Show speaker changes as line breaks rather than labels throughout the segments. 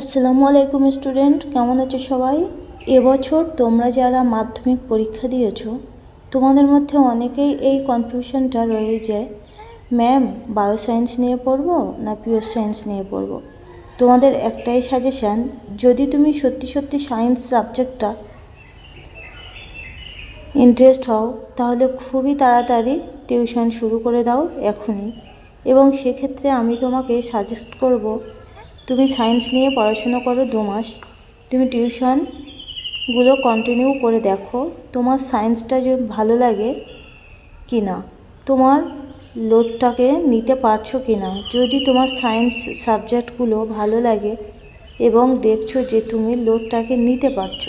আসসালামু আলাইকুম স্টুডেন্ট, কেমন আছো সবাই? এবছর তোমরা যারা মাধ্যমিক পরীক্ষা দিয়েছ, তোমাদের মধ্যে অনেকেই এই কনফিউশনটা রয়ে যায়। ম্যাম বায়োসায়েন্স নিয়ে পড়ব না পিওর সায়েন্স নিয়ে পড়ব? তোমাদের একটাই সাজেশান যদি তুমি সত্যি সত্যি সায়েন্স সাবজেক্টটা ইন্টারেস্ট হও, তাহলে খুবই তাড়াতাড়ি টিউশন শুরু করে দাও এখনই। এবং সেক্ষেত্রে আমি তোমাকে সাজেস্ট করব তুমি সায়েন্স নিয়ে পড়াশুনো করো দু মাস। তুমি টিউশনগুলো কন্টিনিউ করে দেখো, তোমার সায়েন্সটা ভালো লাগে কি না? তোমার লোডটাকে নিতে পারছ কি না? যদি তোমার সায়েন্স সাবজেক্টগুলো ভালো লাগে এবং দেখছ যে তুমি লোডটাকে নিতে পারছ,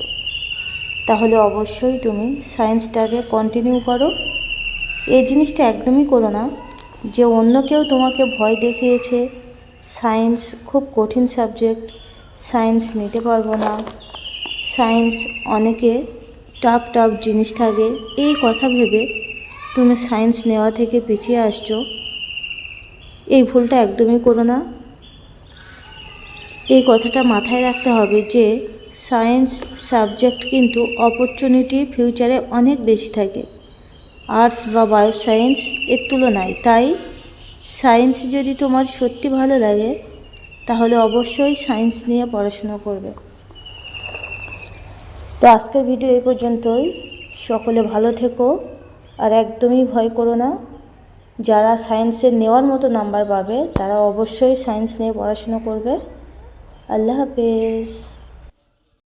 তাহলে অবশ্যই তুমি সায়েন্সটাকে কন্টিনিউ করো। এই জিনিসটা একদমই করো না। যে অন্য কেউ তোমাকে ভয় দেখিয়েছে সায়েন্স খুব কঠিন সাবজেক্ট সায়েন্স নিতে পারব না। সায়েন্স অনেকে টাফ টাফ জিনিস থাকে। এই কথা ভেবে তুমি সায়েন্স নেওয়া থেকে পিছিয়ে আসছো। এই ভুলটা একদমই করো না। এই কথাটা মাথায় রাখতে হবে যে সায়েন্স সাবজেক্ট কিন্তু অপরচুনিটি ফিউচারে অনেক বেশি থাকে। আর্টস বা বায়ো সায়েন্স এর তুলনায়। তাই সায়েন্স যদি তোমার সত্যি ভালো লাগে, তাহলে অবশ্যই সায়েন্স নিয়ে পড়াশোনা করবে। তো আজকের ভিডিও এই পর্যন্তই। সকলে ভালো থেকো, আর একদমই ভয় করো না। যারা সায়েন্সে নেওয়ার মতো নাম্বার পাবে, তারা অবশ্যই সায়েন্স নিয়ে পড়াশোনা করবে। আল্লাহ হাফেজ।